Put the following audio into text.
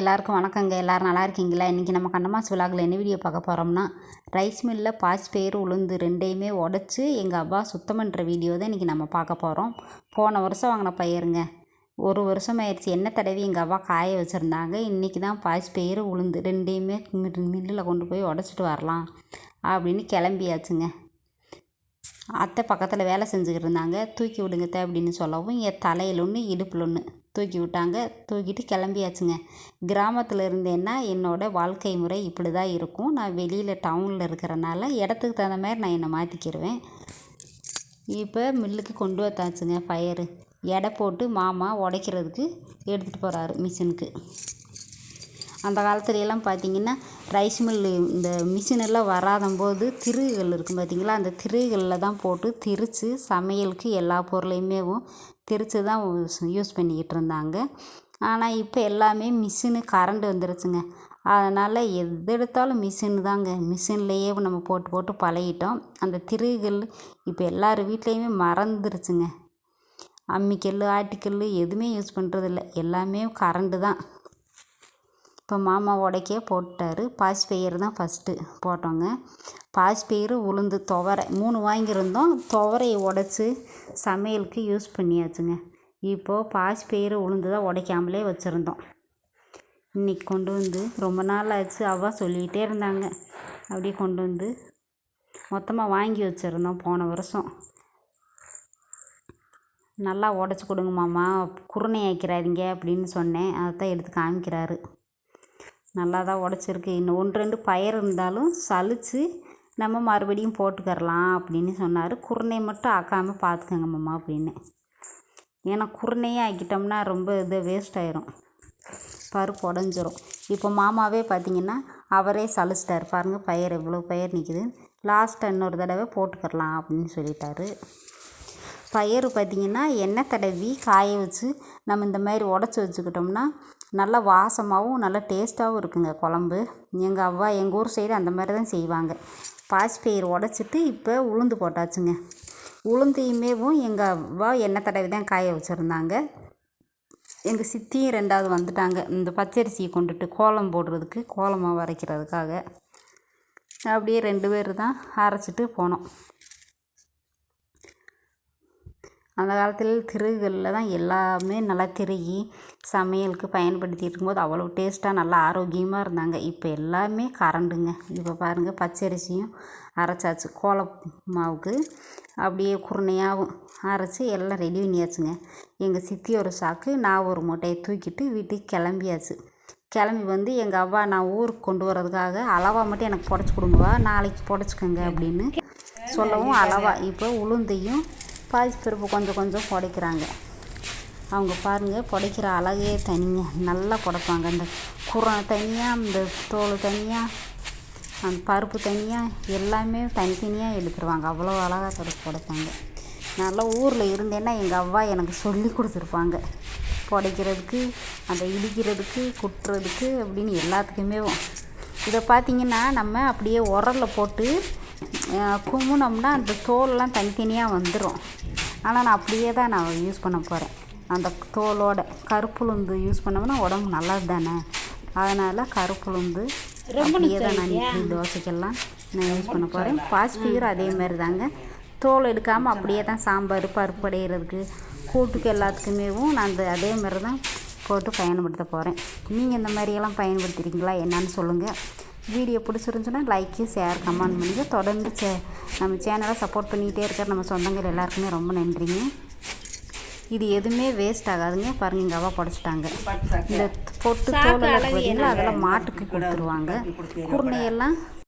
எல்லாருக்கும் வணக்கங்க. எல்லோரும் நல்லா இருக்கீங்களா? இன்றைக்கி நம்ம கண்ணமாஸ் விழாவில் என்ன வீடியோ பார்க்க போகிறோம்னா ரைஸ் மில்லில் பாசிப்பயிறு உளுந்து ரெண்டையுமே உடச்சி எங்கள் அப்பா சுத்தம் பண்ணுற வீடியோ தான் இன்றைக்கி நம்ம பார்க்க போகிறோம் போன வருஷம் வாங்கின பயிருங்க. ஒரு வருஷம் ஆயிடுச்சு. என்ன தடவி எங்கள் அப்பா காய வச்சுருந்தாங்க. இன்றைக்கி தான் பாசிப்பயிறு உளுந்து ரெண்டையுமே மில்லில் கொண்டு போய் உடச்சிட்டு வரலாம் அப்படின்னு கிளம்பியாச்சுங்க. அத்தை பக்கத்தில் வேலை செஞ்சுக்கிட்டு இருந்தாங்க தூக்கி விடுங்க அப்படின்னு சொல்லவும் என் தலையில் ஒன்று இடுப்பில் ஒன்று தூக்கி விட்டாங்க. தூக்கிட்டு கிளம்பியாச்சுங்க. கிராமத்தில் இருந்தேன்னா என்னோடய வாழ்க்கை முறை இப்படி தான் இருக்கும். நான் வெளியில் டவுனில் இருக்கிறனால இடத்துக்கு தகுந்த மாதிரி நான் என்னை மாற்றிக்கிடுவேன் இப்போ மில்லுக்கு கொண்டு வந்தாச்சுங்க ஃபயரு எடை போட்டு மாமா உடைக்கிறதுக்கு எடுத்துகிட்டு போகிறாரு மிஷினுக்கு அந்த காலத்துலலாம் பார்த்திங்கன்னா ரைஸ் மில்லு இந்த மிஷினெல்லாம் வராதம்போது திருகுகள் இருக்கும் பார்த்திங்களா? அந்த திருகுகளில் தான் போட்டு திரித்து சமையலுக்கு எல்லா பொருளையுமேவும் திரித்து தான் யூஸ் பண்ணிக்கிட்டு இருந்தாங்க. ஆனால் இப்போ எல்லாமே மிஷினு கரண்டு வந்துருச்சுங்க. அதனால் எது எடுத்தாலும் மிஷினு தாங்க. மிஷின்லேயே நம்ம போட்டு போட்டு பழகிட்டோம். அந்த திருகுகள் இப்போ எல்லார் வீட்லேயுமே மறந்துருச்சுங்க. அம்மிக்கல் ஆட்டுக்கல் எதுவுமே யூஸ் பண்ணுறதில்ல எல்லாமே கரண்டு தான். இப்போ மாமா உடைக்க போட்டார். பாசிப்பயிறு தான் ஃபஸ்ட்டு போட்டோங்க. பாசிப்பயிறு உளுந்து துவரை மூணு வாங்கியிருந்தோம். துவரையை உடச்சி சமையலுக்கு யூஸ் பண்ணியாச்சுங்க. இப்போது பாசிப்பயிறு உளுந்து தான் உடைக்காமலே வச்சுருந்தோம். இன்றைக்கி கொண்டு வந்து ரொம்ப நாள் ஆச்சு. அவா சொல்லிகிட்டே இருந்தாங்க. அப்படியே கொண்டு வந்து மொத்தமாக வாங்கி வச்சுருந்தோம் போன வருஷம். நல்லா உடச்சி கொடுங்க மாமா. குருணை ஆக்கிறாதீங்க அப்படின்னு சொன்னேன். அதை தான் எடுத்து காமிக்கிறாரு. நல்லா தான் உடச்சிருக்கு. இன்னும் ஒன்று ரெண்டு பயிர் இருந்தாலும் சலித்து நம்ம மறுபடியும் போட்டுக்கரலாம் அப்படின்னு சொன்னார். குருணை மட்டும் ஆக்காமல் பார்த்துக்கங்க மாமா அப்படின்னு. ஏன்னா குருணையே ஆக்கிட்டோம்னா ரொம்ப இது வேஸ்ட் ஆயிரும். பருப்பு உடஞ்சிரும். இப்போ மாமாவே பார்த்தீங்கன்னா அவரே சலிச்சிட்டார் பாருங்கள் பயிர் எவ்வளோ பயிர் நிற்கிது லாஸ்ட்டாக இன்னொரு தடவை போட்டுக்கரலாம் அப்படின்னு சொல்லிட்டாரு. பயிர் பார்த்திங்கன்னா எண்ணெய் தடவி காய வச்சு நம்ம இந்த மாதிரி உடச்சி வச்சுக்கிட்டோம்னா நல்லா வாசமாகவும் நல்லா டேஸ்ட்டாகவும் இருக்குங்க குழம்பு. எங்கள் அவ்வா எங்கள் ஊர் சைடு அந்த மாதிரி தான் செய்வாங்க. பாசிப்பயிறு உடச்சிட்டு இப்போ உளுந்து போட்டாச்சுங்க. உளுந்தையுமேவும் எங்கள் அவ்வா எண்ணெய் தடவி தான் காய வச்சுருந்தாங்க. எங்கள் சித்தியும் ரெண்டாவது வந்துட்டாங்க. இந்த பச்சரிசியை கொண்டுட்டு கோலம் போடுறதுக்கு கோலமாக வரைக்கிறதுக்காக அப்படியே ரெண்டு பேர் தான் அரைச்சிட்டு போனோம். அந்த காலத்தில் திருகுகளில் தான் எல்லாமே நல்லா திருகி சமையலுக்கு பயன்படுத்திகிட்டு இருக்கும்போது அவ்வளோ டேஸ்ட்டாக நல்லா ஆரோக்கியமாக இருந்தாங்க. இப்போ எல்லாமே கரண்டுங்க. இப்போ பாருங்கள் பச்சரிசியும் அரைச்சாச்சு. கோல மாவுக்கு அப்படியே குருணையாகவும் அரைச்சி எல்லாம் ரெடி பண்ணியாச்சுங்க. எங்கள் சித்தி ஒரு சாக்கு நான் ஒரு மூட்டையை தூக்கிட்டு வீட்டுக்கு கிளம்பியாச்சு. கிளம்பி வந்து எங்கள் அவ்வா நான் ஊருக்கு கொண்டு வரதுக்காக அளவாக மட்டும் எனக்கு புடச்சி கொடுங்கவா நாளைக்கு புடச்சிக்கோங்க அப்படின்னு சொல்லவும் அளவா. இப்போ உளுந்தையும் பாசிப்பருப்பு கொஞ்சம் கொஞ்சம் புடைக்கிறாங்க. அவங்க பாருங்கள் புடைக்கிற அழகே தனிங்க. நல்லா புடைப்பாங்க. அந்த குரம் தனியாக அந்த தோல் தனியாக அந்த பருப்பு தனியாக எல்லாமே தனித்தனியாக எடுத்துருவாங்க. அவ்வளோ அழகாக தொடச்சி புடைப்பாங்க. நல்லா ஊரில் இருந்தேன்னா எங்கள் அவ்வா எனக்கு சொல்லி கொடுத்துருப்பாங்க. புடைக்கிறதுக்கு அந்த இடிக்கிறதுக்கு குட்டுறதுக்கு அப்படின்னு எல்லாத்துக்குமே இதை பார்த்திங்கன்னா நம்ம அப்படியே உரலில் போட்டு குமுனோம்னா அந்த தோலெலாம் தனித்தனியாக வந்துடும் ஆனால் நான் அப்படியே தான் நான் யூஸ் பண்ண போகிறேன் அந்த தோலோட கருப்புளுந்து யூஸ் பண்ணோம்னா உடம்பு நல்லது தானே? அதனால் கருப்புளுந்து அப்படியே தான் நான் இட்லி தோசைக்கெல்லாம் நான் யூஸ் பண்ண போகிறேன் பாசிஃபிகரும் அதே மாதிரி தாங்க. தோல் எடுக்காமல் அப்படியே தான் சாம்பார் பருப்பு அடைகிறதுக்கு கூட்டுக்கு எல்லாத்துக்குமேவும் நான் அந்த அதே மாதிரி தான் போட்டு பயன்படுத்த போகிறேன் நீங்கள் இந்த மாதிரியெல்லாம் பயன்படுத்துகிறீங்களா என்னன்னு சொல்லுங்கள் வீடியோ பிடிச்சிருந்துச்சுன்னா லைக்கு ஷேர் கமெண்ட் பண்ணுங்கள் தொடர்ந்து சே நம்ம சேனலை சப்போர்ட் பண்ணிக்கிட்டே இருக்கிற நம்ம சொந்தங்கள் எல்லாருக்குமே ரொம்ப நன்றிங்க. இது எதுவுமே வேஸ்ட் ஆகாதுங்க. பாருங்கள் எங்கள் அவா புடச்சிட்டாங்க. இந்த பொட்டு தோல் பார்த்தீங்களா அதெல்லாம் மாட்டுக்கு கொடுத்துருவாங்க. குருணையெல்லாம்